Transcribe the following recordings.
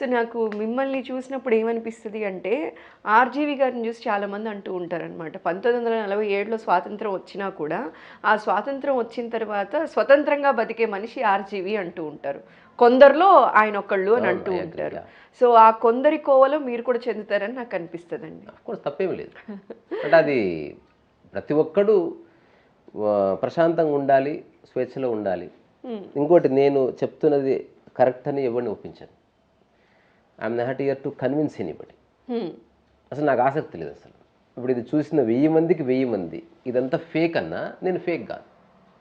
So నాకు మిమ్మల్ని చూసినప్పుడు ఏమనిపిస్తుంది అంటే ఆర్జీవి గారిని చూసి చాలామంది అంటూ ఉంటారనమాట పంతొమ్మిది వందల నలభై ఏడులో స్వాతంత్రం వచ్చినా కూడా ఆ స్వాతంత్రం వచ్చిన తర్వాత స్వతంత్రంగా బతికే మనిషి ఆర్జీవి అంటూ ఉంటారు. కొందరిలో ఆయన ఒకళ్ళు అని అంటూ ఉంటారు. సో ఆ కొందరి కోవలో మీరు కూడా చెందుతారని నాకు అనిపిస్తుందండి. కోర్స్ తప్పేం లేదు. అంటే అది ప్రతి ఒక్కడు ప్రశాంతంగా ఉండాలి స్వేచ్ఛలో ఉండాలి. ఇంకోటి నేను చెప్తున్నది కరెక్ట్ అని ఎవరిని ఒప్పించాను. I'm not here to convince anybody. అసలు నాకు ఆసక్తి లేదు అసలు ఇప్పుడు ఇది చూసిన వెయ్యి మందికి వెయ్యి మంది ఇదంతా ఫేక్ అన్నా నేను ఫేక్ కాదు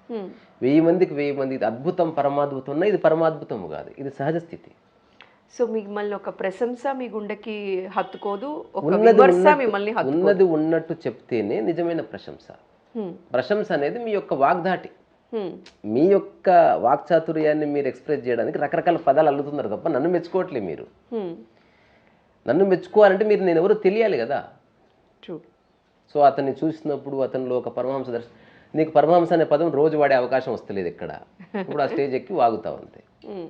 హ్మ్. వెయ్యి మందికి వెయ్యి మంది ఇది అద్భుతం పరమాద్భుతం ఉన్నా ఇది పరమాద్భుతం కాదు ఇది సహజ స్థితి సో మిమ్మల్ని ఒక ప్రశంస మీ గుండెకి హత్తుకోదు ఉన్నది ఉన్నట్టు- మిమ్మల్ని హత్తు ఉన్నది ఉన్నట్టు చెప్తేనే నిజమైన ప్రశంస హ్మ్. ప్రశంస అనేది మీ యొక్క వాగ్దాటి. మీ యొక్క వాక్చాతుర్యాన్ని మీరు ఎక్స్ప్రెస్ చేయడానికి రకరకాల పదాలు అల్లుతున్నారు తప్ప నన్ను మెచ్చుకోవట్లేదు మీరు. హ్మ్. నన్ను మెచ్చుకోవాలంటే మీరు నేను ఎవరో తెలియాలి కదా. సో అతన్ని చూసినప్పుడు అతనిలో ఒక పరమహంస దర్శ నీకు పరమహంస అనే పదం రోజు వాడే అవకాశం వస్తలేదు ఇక్కడ. ఇప్పుడు ఆ స్టేజ్ ఎక్కి వాగుతావు అంతే హ్మ్.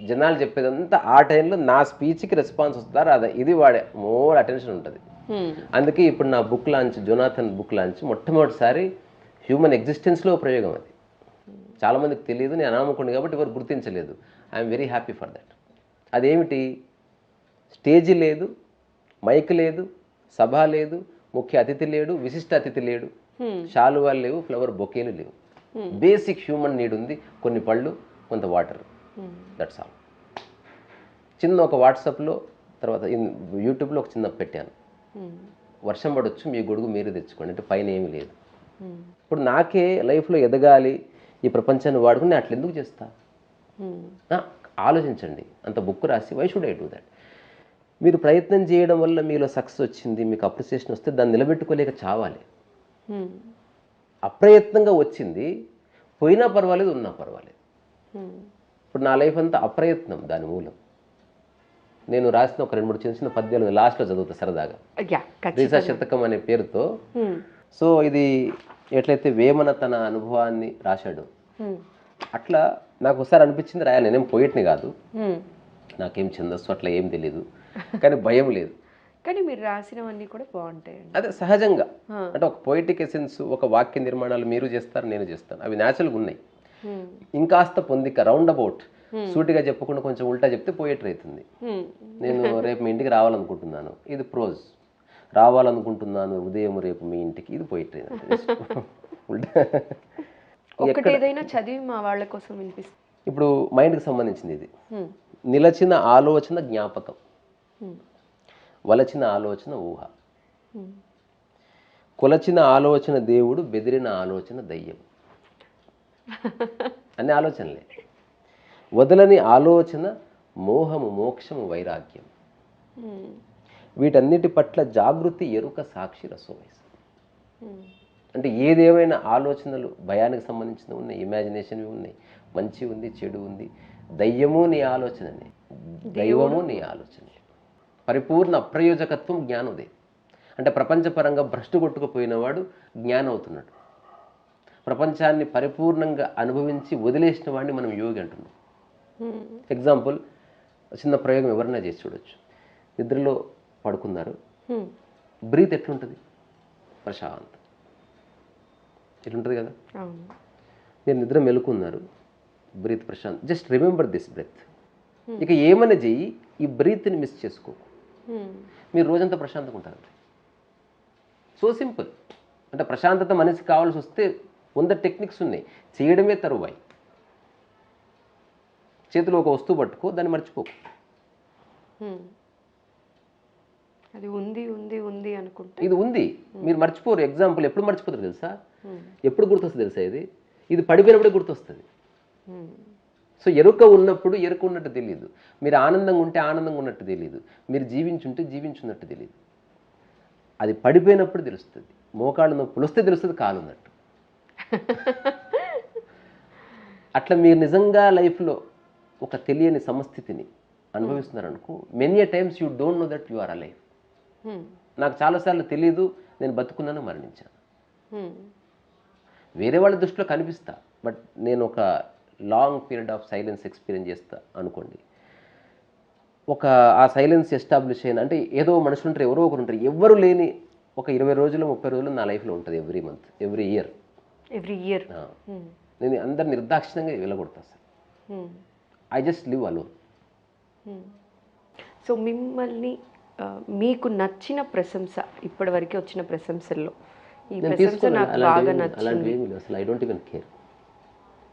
జనాలు చెప్పేదంతా ఆ టైంలో నా స్పీచ్కి రెస్పాన్స్ వస్తుందా రాదా? ఇది వాడే మోర్ అటెన్షన్ ఉంటుంది. అందుకే ఇప్పుడు నా book launch Jonathan book launch మొట్టమొదటిసారి హ్యూమన్ ఎగ్జిస్టెన్స్లో ప్రయోగం అది. చాలామందికి తెలియదు నేను అనామకుండి కాబట్టి ఎవరు గుర్తించలేదు. I'm very happy for that అదేమిటి? స్టేజీ లేదు మైక్ లేదు సభ లేదు ముఖ్య అతిథి లేడు విశిష్ట అతిథి లేడు. హ్మ్. శాలువాలు లేవు ఫ్లవర్ బొకేలు లేవు. బేసిక్ హ్యూమన్ నీడ్ ఉంది కొన్ని పళ్ళు కొంత వాటర్. దట్స్ ఆల్ చిన్న ఒక వాట్సాప్లో తర్వాత యూట్యూబ్లో ఒక చిన్న పెట్టాను. హ్మ్. వర్షం పడవచ్చు మీ గొడుగు మీరే తెచ్చుకోండి అంటే పైన ఏమీ లేదు. హ్మ్. ఇప్పుడు నాకే లైఫ్లో ఎదగాలి ఈ ప్రపంచాన్ని వాడుకుని నేను అట్లా ఎందుకు చేస్తా. ఆ, ఆలోచించండి. అంత బుక్ రాసి why should I do that మీరు ప్రయత్నం చేయడం వల్ల మీలో సక్సెస్ వచ్చింది మీకు అప్రిసియేషన్ వస్తే దాన్ని నిలబెట్టుకోలేక చావాలి. హ్మ్. అప్రయత్నంగా వచ్చింది పోయినా పర్వాలేదు ఉన్నా పర్వాలేదు. హ్మ్. ఇప్పుడు నా లైఫ్ అంతా అప్రయత్నం దాని మూలం. నేను రాసిన ఒక రెండు మూడు చిన్న చిన్న పద్యాలు లాస్ట్లో చదువుతా సరదాగా. రీసా శతకం అనే పేరుతో. సో ఇది ఎట్లయితే వేమన తన అనుభవాన్ని రాశాడు. అట్లా నాకు ఒకసారి అనిపించింది రాయాలి నేనేం పోయిట్ని కాదు. నాకేం ఛందస్సు అట్లా ఏం తెలియదు కానీ భయం లేదు. కానీ మీరు రాసినవన్నీ కూడా బాగుంటాయండి. అదే సహజంగా. అంటే ఒక పోయిటిక్ ఎసెన్స్ ఒక వాక్య నిర్మాణాలు మీరు చేస్తారు నేను చేస్తాను. అవి న్యాచురల్గా ఉన్నాయి. ఇంకాస్త పొందిక రౌండ్ అబౌట్ సూటిగా చెప్పకుండా కొంచెం ఉల్టా చెప్తే పోయేటర్ అవుతుంది. నేను రేపు మీ ఇంటికి రావాలనుకుంటున్నాను. ఇది ప్రోజ్ రావాలనుకుంటున్నాను ఉదయం రేపు మీ ఇంటికి. ఇది పోయిటరీ ఒకటి ఏదైనా చదివి మా వాళ్ళ కోసం వినిపిస్తుంది ఇప్పుడు మైండ్కి సంబంధించింది ఇది. నిలచిన ఆలోచన జ్ఞాపకం. వలచిన ఆలోచన ఊహ. కొలచిన ఆలోచన దేవుడు బెదిరిన ఆలోచన దయ్యం. అన్ని ఆలోచనలే. వదలని ఆలోచన మోహము మోక్షము వైరాగ్యం. వీటన్నిటి పట్ల జాగృతి ఎరుక సాక్షి రసోవయసు అంటే ఏదేమైనా ఆలోచనలు భయానికి సంబంధించినవి ఉన్నాయి ఇమాజినేషన్ ఉన్నాయి. మంచి ఉంది చెడు ఉంది. దయ్యము నీ ఆలోచననే. దైవము నీ ఆలోచనే పరిపూర్ణ అప్రయోజకత్వం జ్ఞానోదయం అంటే ప్రపంచపరంగా భ్రష్టు కొట్టుకుపోయినవాడు జ్ఞానం అవుతున్నాడు ప్రపంచాన్ని పరిపూర్ణంగా అనుభవించి వదిలేసిన వాడిని మనం యోగి అంటున్నాం. ఎగ్జాంపుల్ చిన్న ప్రయోగం ఎవరైనా చేసి చూడొచ్చు. నిద్రలో పడుకున్నారు. బ్రీత్ ఎట్లుంటుంది? ప్రశాంతం. ఎట్లుంటుంది కదా? మీరు నిద్ర మెలుకున్నారు. Breathe Prashant. Just remember this breath. ఇక ఏమైనా చెయ్యి ఈ బ్రీత్ని మిస్ చేసుకో. మీరు రోజంతా ప్రశాంతంగా ఉంటారు సో సింపుల్. అంటే ప్రశాంతత మనిషికి కావాల్సి వస్తే వంద టెక్నిక్స్ ఉన్నాయి. చేయడమే తరువాయి. చేతిలో ఒక వస్తువు పట్టుకో దాన్ని మర్చిపోకు. అది ఉంది ఉంది ఉంది అనుకుంటే ఇది ఉంది. మీరు మర్చిపోరు. ఎగ్జాంపుల్ ఎప్పుడు మర్చిపోతారు తెలుసా. ఎప్పుడు గుర్తొస్తుంది తెలుసా ఇది? ఇది పడిపోయినప్పుడే గుర్తొస్తుంది. సో ఎరుక ఉన్నప్పుడు ఎరుక ఉన్నట్టు తెలియదు మీరు ఆనందంగా ఉంటే ఆనందంగా ఉన్నట్టు తెలియదు మీరు జీవించుంటే జీవించున్నట్టు తెలియదు అది పడిపోయినప్పుడు తెలుస్తుంది. మోకాళ్ళు నొప్పులు వస్తే తెలుస్తుంది కాలు ఉన్నట్టు. అట్లా మీరు నిజంగా లైఫ్లో ఒక తెలియని సమస్థితిని అనుభవిస్తున్నారనుకో many times you don't know that you are alive. నాకు చాలాసార్లు తెలియదు నేను బతుకున్నాను మరణించాను. హ్మ్. వేరే వాళ్ళ దృష్టిలో కనిపిస్తా బట్ నేను ఒక long period of silence experience చేస్తా అనుకోండి. ఒక ఆ సైలెన్స్ ఎస్టాబ్లిష్ అయిన అంటే ఏదో మనుషులు ఉంటారు ఎవరో ఒకరు ఉంటారు ఎవరు లేని ఒక ఇరవై రోజులు ముప్పై రోజులు నా లైఫ్లో ఉంటుంది every month every year. Every year నేను అందరు నిర్దాక్షిణంగా వెళ్ళగొడతా sir. I just live alone so మిమ్మల్ని మీకు నచ్చిన ప్రశంస ఇప్పటివరకు వచ్చిన ప్రశంసల్లో. ఈ ప్రశంస నాకు బాగా నచ్చింది. అసలు ఐ డోంట్ ఈవెన్ కేర్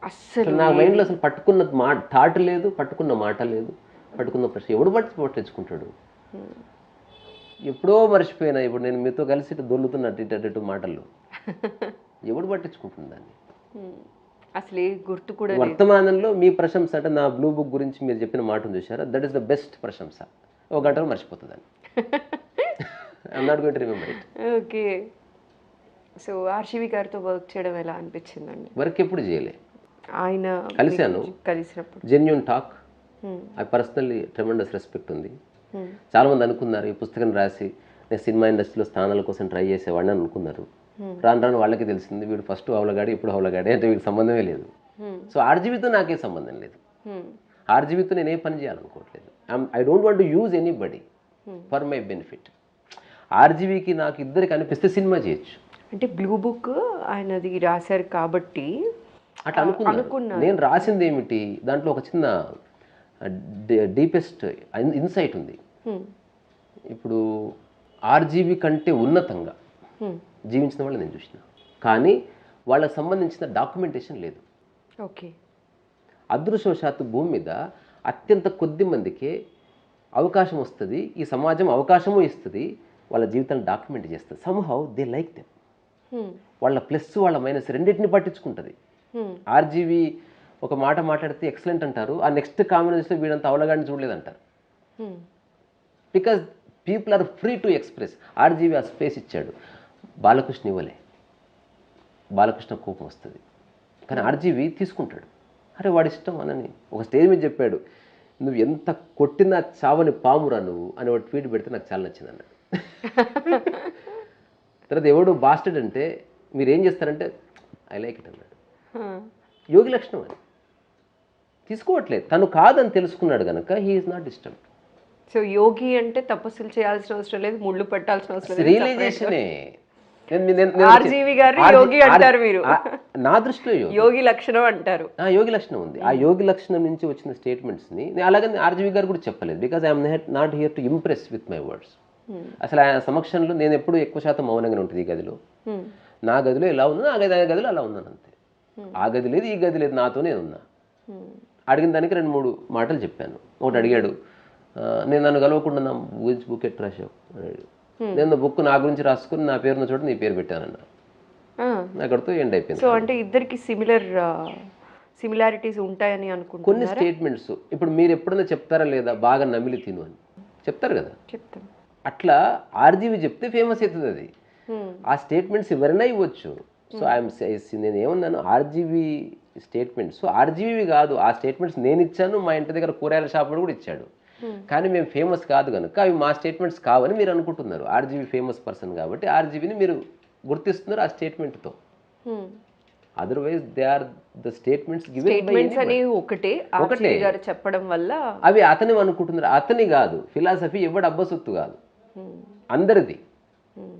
అస్సలు నా మైండ్లో అసలు పట్టుకున్న మా థాట్ లేదు పట్టుకున్న మాట లేదు పట్టుకున్న ప్రశ్న ఎవడు పట్టి పట్టించుకుంటాడు? ఎప్పుడో మర్చిపోయినా ఇప్పుడు నేను మీతో కలిసి ఇటు దొల్లుతున్నట్టు ఇటు మాటలు ఎవడు పట్టించుకుంటుంది దాన్ని? Hmm. అసలు గుర్తు కూడా వర్తమానంలో మీ ప్రశంస అంటే నా బ్లూ బుక్ గురించి మీరు చెప్పిన మాట చూసారా దట్ ఈస్ ద బెస్ట్ ప్రశంస. ఒక గంటలో మర్చిపోతుందని I'm not going to remember it okay. So RGV గారితో వర్క్ చేయడం ఎలా అనిపించిందండి? వర్క్ ఎప్పుడు చేయలే. ఆయన కలిశాను. కలిసినప్పుడు. Genuine talk Hmm. I personally tremendous respect ఉంది. Hmm. చాలామంది అనుకున్నారు ఈ పుస్తకం రాసి నేను సినిమా ఇండస్ట్రీలో స్థానాల కోసం ట్రై చేసేవాడిని అని అనుకున్నారు. రాను రాను వాళ్ళకి తెలిసింది వీడు ఫస్ట్ హౌలగాడి ఇప్పుడు హౌలగాడి అంటే వీడికి సంబంధమే లేదు. Hmm. సో ఆర్జీబీతో నాకే సంబంధం లేదు. Hmm. ఆర్జీబీతో నేను ఏ పని చేయాలనుకోవట్లేదు. I don't want to use anybody for my benefit ఆర్జీబీకి నాకు ఇద్దరికి అనిపిస్తే సినిమా చేయొచ్చు. అంటే బ్లూ బుక్ ఆయనది రాశారు కాబట్టి అట్లా అనుకున్నాను నేను రాసింది ఏమిటి? దాంట్లో ఒక చిన్న డీపెస్ట్ ఇన్సైట్ ఉంది. Hmm. ఇప్పుడు ఆర్జీబీ కంటే ఉన్నతంగా Hmm. జీవించిన వాళ్ళు నేను చూసిన. కానీ వాళ్ళకి సంబంధించిన డాక్యుమెంటేషన్ లేదు. ఓకే. అదృష్టవశాత్తు భూమి మీద అత్యంత కొద్ది మందికే అవకాశం వస్తుంది. ఈ సమాజం అవకాశము ఇస్తుంది. వాళ్ళ జీవితాన్ని డాక్యుమెంట్ చేస్తుంది. Somehow they like them Hmm. వాళ్ళ ప్లస్ వాళ్ళ మైనస్ రెండింటిని పట్టించుకుంటుంది. Hmm. ఆర్జీవి ఒక మాట మాట్లాడితే ఎక్సలెంట్ అంటారు. ఆ నెక్స్ట్ కాంబినేషన్లో వీడంత అవలగాడిని చూడలేదంటారు. Hmm. Because people are free to express RGV ఆ స్పేస్ ఇచ్చాడు. బాలకృష్ణ ఇవ్వలే. బాలకృష్ణ కోపం వస్తుంది. కానీ ఆర్జీవి తీసుకుంటాడు. అరే వాడి ఇష్టం అనని. ఒక స్టేజ్ మీద చెప్పాడు నువ్వు ఎంత కొట్టినా చావని పామురా నువ్వు? అని ఒక ట్వీట్ పెడితే నాకు చాలా నచ్చింది అన్నాడు తర్వాత ఎవడు బాస్టెడ్ అంటే మీరు ఏం చేస్తారంటే ఐ లైక్ ఇట్ అన్నాడు. యోగి లక్షణం అని తీసుకోవట్లేదు. తను కాదని తెలుసుకున్నాడు కనుక he is not disturb so యోగి అంటే తపస్సులు చేయాల్సిన అవసరం లేదు ముళ్ళు పెట్టాల్సిన అవసరం లేదు రియలైజేషనే ఆర్జీవి ఆర్జీ- యోగి అంటారు మీరు. నా దృష్టిలో యోగి. యోగి లక్షణం అంటారు. ఆ యోగి లక్షణం ఉంది. ఆ యోగి లక్షణం నుంచి వచ్చిన స్టేట్మెంట్స్ని నేను అలాగని ఆర్జీవి గారు కూడా చెప్పలేదు because I'm not here to impress with my words అసలు ఆయన సమక్షంలో నేను ఎప్పుడు ఎక్కువ శాతం మౌనంగానే ఉంటుంది ఈ గదిలో. నా గదిలో ఎలా ఉన్నాను ఆ గది గదిలో అలా ఉన్నాను అంతే. ఆ గది లేదు ఈ గది లేదు నాతో నేను ఉన్నా. అడిగిన దానికి రెండు మూడు మాటలు చెప్పాను. ఒకటి అడిగాడు నేను నన్ను కలవకుండా నా గురించి బుక్ అని అడిగాడు. నేను బుక్ నా గురించి రాసుకుని నా పేరున్న చోట నీ పేరు పెట్టానన్న. అక్కడితో ఎండ్ అయిపోయింది సో అంటే ఇద్దరికి సిమిలర్ సిమిలారిటీస్ ఉంటాయని కొన్ని అనుకుంటున్నారా స్టేట్మెంట్స్ ఇప్పుడు మీరు ఎప్పుడైనా చెప్తారా లేదా? బాగా నమిలి తిను అని. చెప్తారు కదా? చెప్తాను అట్లా ఆర్జీవి చెప్తే ఫేమస్ అవుతుంది అది. Hmm. ఆ స్టేట్మెంట్స్ ఎవరైనా ఇవ్వచ్చు. సో ఐఎమ్ నేను ఏమన్నాను? ఆర్జీవి స్టేట్మెంట్స్ సో ఆర్జీవి కాదు ఆ స్టేట్మెంట్స్ నేను ఇచ్చాను మా ఇంటి దగ్గర కూరగాయల షాప్ వాడు కూడా ఇచ్చాడు. కానీ మేము ఫేమస్ కాదు కనుక అవి మా స్టేట్మెంట్స్ కావని మీరు అనుకుంటున్నారు. ఆర్జీవి ఫేమస్ పర్సన్ కాబట్టి ఆర్జీవిని మీరు గుర్తిస్తున్నారు ఆ స్టేట్మెంట్తో Hmm. Otherwise they are the statements given statements అనేవి ఒకటే. ఆర్జీవి గారు చెప్పడం వల్ల అవి అతని అనుకుంటున్నారు. అతని కాదు. ఫిలాసఫీ ఎవడు అబ్బసొత్తు కాదు. Hmm. అందరిది. Hmm.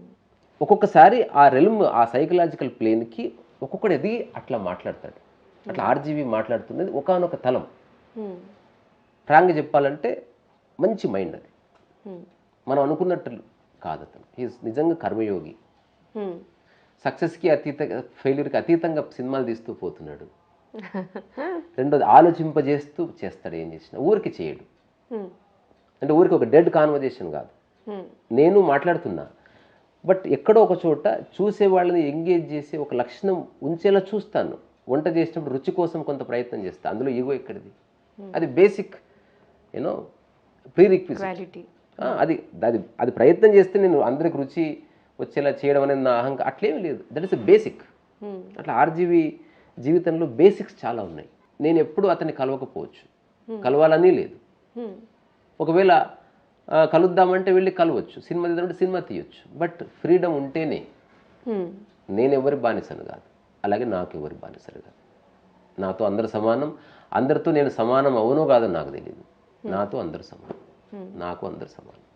ఒక్కొక్కసారి ఆ రెల్మ్ ఆ సైకలాజికల్ ప్లేన్కి ఒక్కొక్కడు ఎదిగి అట్లా మాట్లాడతాడు. అట్లా ఆర్జీవి మాట్లాడుతున్నది ఒకనొక తలం. Hmm. ఫ్రాంక్గా చెప్పాలంటే మంచి మైండ్ అది. మనం అనుకున్నట్టు కాదు అతను. ఈజ్ నిజంగా కర్మయోగి. సక్సెస్కి అతీత ఫెయిల్యూర్కి అతీతంగా సినిమాలు తీస్తూ పోతున్నాడు. రెండోది ఆలోచింపజేస్తూ చేస్తాడు ఏం చేసినా. ఊరికి చేయడు. అంటే ఊరికి ఒక డెడ్ కాన్వర్జేషన్ కాదు. నేను మాట్లాడుతున్నా. బట్ ఎక్కడో ఒక చోట చూసే వాళ్ళని ఎంగేజ్ చేసి ఒక లక్షణం ఉంచేలా చూస్తాను. వంట చేసినప్పుడు రుచి కోసం కొంత ప్రయత్నం చేస్తా. అందులో ఈగో ఎక్కడిది? అది basic you know prerequisite quality అది అది అది ప్రయత్నం చేస్తే నేను అందరికి రుచి వచ్చేలా చేయడం అనేది నా అహంకారం అట్లేమీ లేదు. That is basic Hmm. అట్లా ఆర్జీవి జీవితంలో బేసిక్స్ చాలా ఉన్నాయి. నేను ఎప్పుడు అతన్ని కలవకపోవచ్చు. కలవాలని లేదు. Hmm. ఒకవేళ కలుద్దామంటే వెళ్ళి కలవచ్చు. సినిమా తీద్దామంటే సినిమా తీయొచ్చు. బట్ ఫ్రీడమ్ ఉంటేనే Hmm. నేను ఎవరి బానిసను కాదు. అలాగే నాకు ఎవరి బానిసలు కాదు. నాతో అందరు సమానం. అందరితో నేను సమానం అవునో కాదో నాకు తెలియదు నాతో అందరు సమానం. నాకు అందరు సమానం.